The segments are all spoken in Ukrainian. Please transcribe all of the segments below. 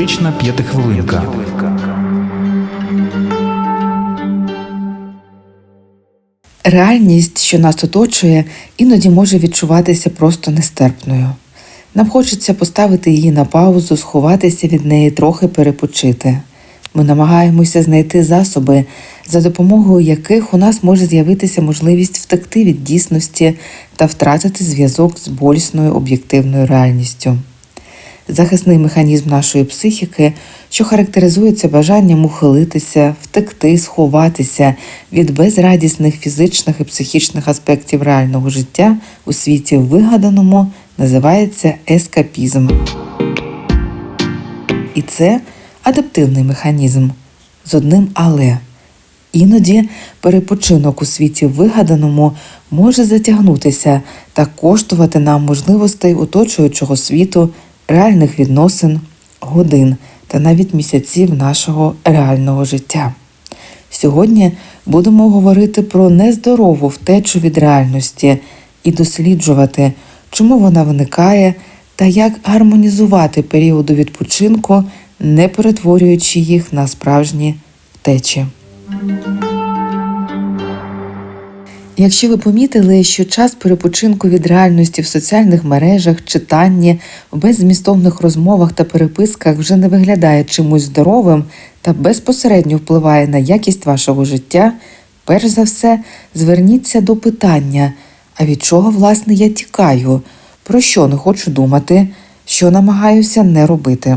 Терапевтична п'ятихвилинка. Реальність, що нас оточує, іноді може відчуватися просто нестерпною. Нам хочеться поставити її на паузу, сховатися від неї, трохи перепочити. Ми намагаємося знайти засоби, за допомогою яких у нас може з'явитися можливість втекти від дійсності та втратити зв'язок з болісною об'єктивною реальністю. Захисний механізм нашої психіки, що характеризується бажанням ухилитися, втекти, сховатися від безрадісних фізичних і психічних аспектів реального життя у світі вигаданому, називається ескапізм. І це адаптивний механізм з одним але. Іноді перепочинок у світі вигаданому може затягнутися та коштувати нам можливостей оточуючого світу, реальних відносин, годин та навіть місяців нашого реального життя. Сьогодні будемо говорити про нездорову втечу від реальності і досліджувати, чому вона виникає та як гармонізувати періоди відпочинку, не перетворюючи їх на справжні втечі. Якщо ви помітили, що час перепочинку від реальності в соціальних мережах, читанні, в беззмістовних розмовах та переписках вже не виглядає чимось здоровим та безпосередньо впливає на якість вашого життя, перш за все зверніться до питання: а від чого власне я тікаю, про що не хочу думати, що намагаюся не робити.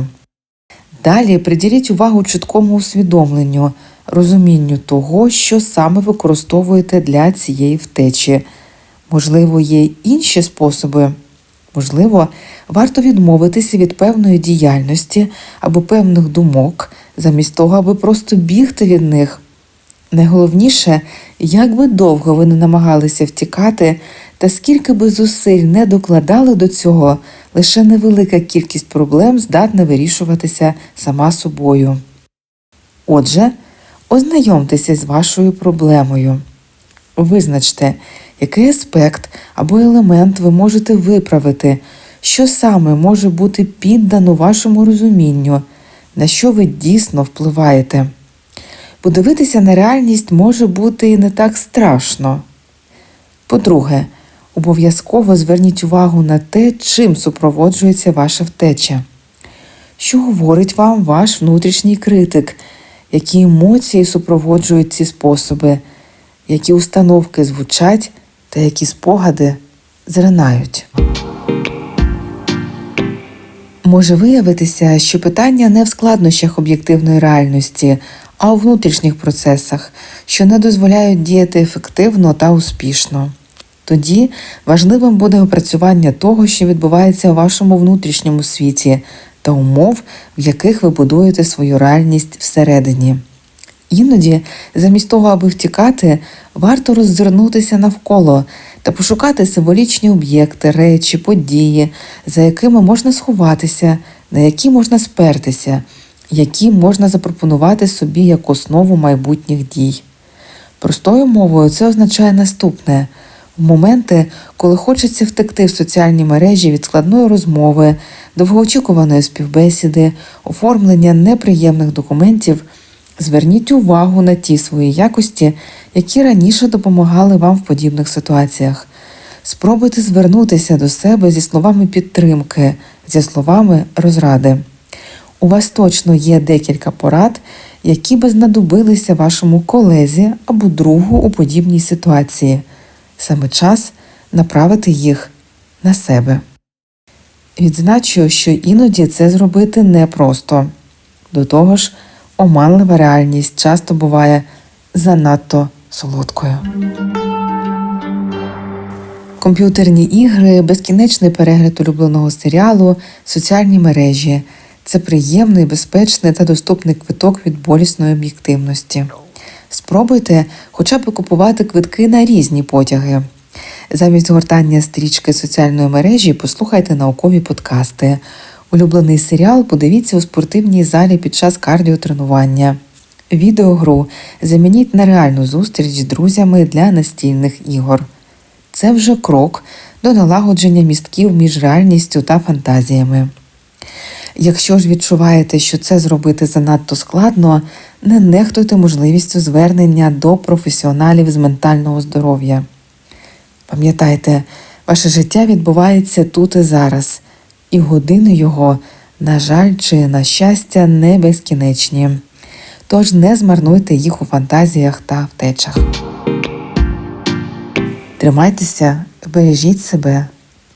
Далі приділіть увагу чіткому усвідомленню, розумінню того, що саме використовуєте для цієї втечі. Можливо, є інші способи. Можливо, варто відмовитися від певної діяльності або певних думок, замість того, аби просто бігти від них. Найголовніше, як би довго ви не намагалися втікати, та скільки би зусиль не докладали до цього, лише невелика кількість проблем здатна вирішуватися сама собою. Отже, ознайомтеся з вашою проблемою. Визначте, який аспект або елемент ви можете виправити, що саме може бути піддано вашому розумінню, на що ви дійсно впливаєте. Подивитися на реальність може бути і не так страшно. По-друге, обов'язково зверніть увагу на те, чим супроводжується ваша втеча. Що говорить вам ваш внутрішній критик, які емоції супроводжують ці способи, які установки звучать та які спогади зринають. Може виявитися, що питання не в складнощах об'єктивної реальності, а у внутрішніх процесах, що не дозволяють діяти ефективно та успішно. Тоді важливим буде опрацювання того, що відбувається у вашому внутрішньому світі та умов, в яких ви будуєте свою реальність всередині. Іноді, замість того, аби втікати, варто роззирнутися навколо та пошукати символічні об'єкти, речі, події, за якими можна сховатися, на які можна спертися, які можна запропонувати собі як основу майбутніх дій. Простою мовою це означає наступне. В моменти, коли хочеться втекти в соціальні мережі від складної розмови, довгоочікуваної співбесіди, оформлення неприємних документів, зверніть увагу на ті свої якості, які раніше допомагали вам в подібних ситуаціях. Спробуйте звернутися до себе зі словами підтримки, зі словами розради. У вас точно є декілька порад, які би знадобилися вашому колезі або другу у подібній ситуації. Саме час направити їх на себе. Відзначу, що іноді це зробити непросто. До того ж, оманлива реальність часто буває занадто солодкою. Комп'ютерні ігри, безкінечний перегляд улюбленого серіалу, соціальні мережі це приємний, безпечний та доступний квиток від болісної об'єктивності. Спробуйте хоча б купувати квитки на різні потяги. Замість гортання стрічки соціальної мережі послухайте наукові подкасти. Улюблений серіал подивіться у спортивній залі під час кардіотренування. Відеогру замініть на реальну зустріч з друзями для настільних ігор. Це вже крок до налагодження містків між реальністю та фантазіями. Якщо ж відчуваєте, що це зробити занадто складно, не нехтуйте можливістю звернення до професіоналів з ментального здоров'я. Пам'ятайте, ваше життя відбувається тут і зараз, і години його, на жаль, чи на щастя, не безкінечні. Тож не змарнуйте їх у фантазіях та втечах. Тримайтеся, бережіть себе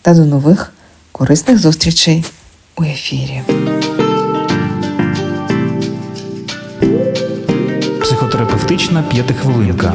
та до нових корисних зустрічей у ефірі. Психотерапевтична п'ятихвилинка.